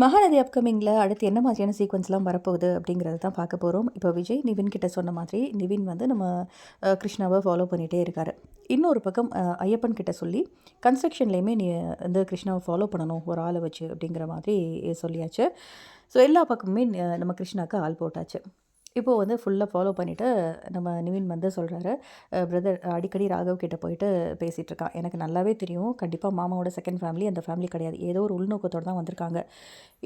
மகாநதி அப்கமிங்கில் அடுத்து என்ன மாதிரியான சீக்வன்ஸ்லாம் வரப்போகுது அப்படிங்கிறது தான் பார்க்க போகிறோம் இப்போ விஜய் நிவின் கிட்ட சொன்ன மாதிரி நிவின் வந்து நம்ம கிருஷ்ணாவை ஃபாலோ பண்ணிகிட்டே இருக்காரு. இன்னொரு பக்கம் ஐயப்பன் கிட்ட சொல்லி கன்ஸ்ட்ரக்ஷன்லேயுமே நீ வந்து கிருஷ்ணாவை ஃபாலோ பண்ணணும் ஒரு ஆளை வச்சு அப்படிங்கிற மாதிரி சொல்லியாச்சு. ஸோ எல்லா பக்கமுமே நம்ம கிருஷ்ணாவுக்கு ஆள் போட்டாச்சு. இப்போது வந்து ஃபுல்லாக ஃபாலோ பண்ணிவிட்டு நம்ம நிவின் வந்து சொல்கிறாரு பிரதர் அடிக்கடி ராகவ் கிட்டே போயிட்டு பேசிகிட்டு இருக்கான். எனக்கு நல்லாவே தெரியும். கண்டிப்பாக மாமாவோட செகண்ட் ஃபேமிலி அந்த ஃபேமிலி கிடையாது. ஏதோ ஒரு உள்நோக்கத்தோடு தான் வந்திருக்காங்க.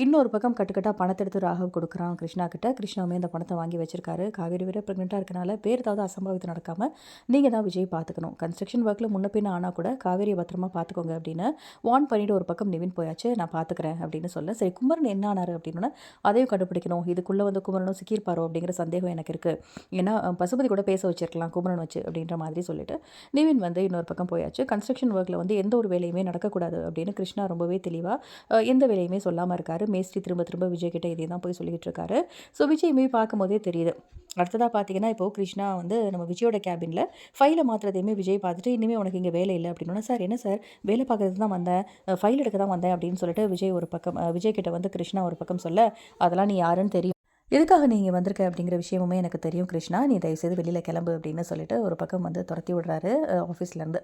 இன்னொரு பக்கம் கட்டுக்கட்டாக பணத்தை எடுத்து ராகவ் கொடுக்குறான் கிருஷ்ணா கிட்ட. கிருஷ்ணாவுமே அந்த பணத்தை வாங்கி வச்சிருக்காரு. காவேரி வேற ப்ரெக்னெண்ட்டாக இருக்கனால பேர் ஏதாவது அசம்பாவிதம் நடக்காமல் நீங்கள் தான் விஜய் பார்த்துக்கணும். கன்ஸ்ட்ரக்ஷன் ஒர்க்கில் முன்ன பின்ன ஆனால் கூட காவேரியை பத்திரமா பார்த்துக்கோங்க அப்படின்னு வான் பண்ணிவிட்டு ஒரு பக்கம் நிவின் போயாச்சு. நான் பார்த்துக்கிறேன் அப்படின்னு சொல்ல சரி குமரன் என்ன ஆனார்? அப்படின்னா அதையும் கண்டுபிடிக்கணும். இதுக்குள்ளே வந்து குமரனும் சிக்கியிருப்பாரோ? அப்படிங்கிற சந்தேகம் எனக்கு இருக்குது ஏன்னா பசுபதி கூட பேச வச்சிருக்கலாம் குமரன் வச்சு அப்படின்ற மாதிரி சொல்லிட்டு. நிவின் வந்து இன்னொரு பக்கம் போயாச்சு. கன்ஸ்ட்ரக்ஷன் ஒர்க்கில் வந்து எந்த ஒரு வேலையுமே நடக்கக்கூடாது அப்படின்னு கிருஷ்ணா ரொம்பவே தெளிவாக எந்த வேலையுமே சொல்லாமல் இருக்காரு. மேஸ்திரி திரும்ப திரும்ப விஜய் கிட்ட இதே தான் போய் சொல்லிக்கிட்டு இருக்காரு. ஸோ விஜயுமே பார்க்கும்போதே தெரியுது. அடுத்ததாக பார்த்தீங்கன்னா இப்போது கிருஷ்ணா வந்து நம்ம விஜயோட கேபினில் ஃபைலை மாற்றுறதையுமே விஜய் பார்த்துட்டு இனிமேல் உனக்கு இங்கே வேலை இல்லை அப்படின்னா சார் என்ன சார்? வேலை பார்க்கறது தான் வந்தேன். ஃபைல் எடுக்க தான் வந்தேன் அப்படின்னு சொல்லிட்டு விஜய் ஒரு பக்கம் விஜய்கிட்ட விஜய் கிட்ட வந்து கிருஷ்ணா ஒரு பக்கம் சொல்ல அதெல்லாம் நீ யாருன்னு தெரியும். எதுக்காக நீங்கள் வந்திருக்க அப்படிங்கிற விஷயமுமே எனக்கு தெரியும் கிருஷ்ணா. நீ தயவுசெய்து வெளியில் கிளம்பு அப்படின்னு சொல்லிட்டு ஒரு பக்கம் வந்து துரத்தி விடுறாரு ஆஃபீஸ்லேருந்து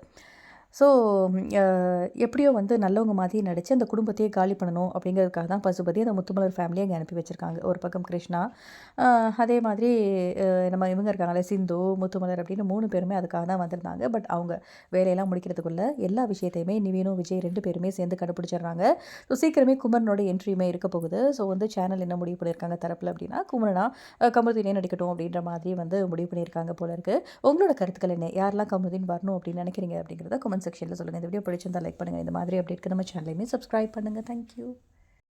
ஸோ எப்படியோ வந்து நல்லவங்க மாதிரி நடித்து அந்த குடும்பத்தையே காலி பண்ணணும் அப்படிங்கிறதுக்காக தான் பசுபதி அந்த முத்துமலர் ஃபேமிலியை அங்கே அனுப்பி வச்சுருக்காங்க. ஒரு பக்கம் கிருஷ்ணா. அதே மாதிரி நம்ம இவங்க இருக்காங்களே சிந்து முத்துமலர் அப்படின்னு மூணு பேருமே அதுக்காக தான் வந்திருந்தாங்க. பட் அவங்க வேலையெல்லாம் முடிக்கிறதுக்குள்ளே எல்லா விஷயத்தையுமே நிவீனும் விஜய் ரெண்டு பேருமே சேர்ந்து கண்டுபிடிச்சிடுறாங்க. ஸோ சீக்கிரமே குமரனோட என்ட்ரியுமே இருக்க போகுது. ஸோ வந்து சேனல் என்ன முடிவு பண்ணியிருக்காங்க தரப்பில் அப்படின்னா குமரனா அஹ், கமருதீனே நடிக்கட்டும் அப்படின்ற மாதிரி வந்து முடிவு பண்ணியிருக்காங்க போல இருக்கு. உங்களோட கருத்துக்கள் என்ன? யாரெல்லாம் கமருதீன் வரணும் அப்படின்னு நினைக்கிறீங்க அப்படிங்கிறத கமெண்ட் செக்ஷனில் சொல்லுங்கள் இந்த வீடியோ பிடிச்சிருந்தால் லைக் பண்ணுங்கள் இந்த மாதிரி அப்டேட்க்கு நம்ம சேனலையுமே சப்ஸ்கிரைப் பண்ணுங்கள் தேங்க்யூ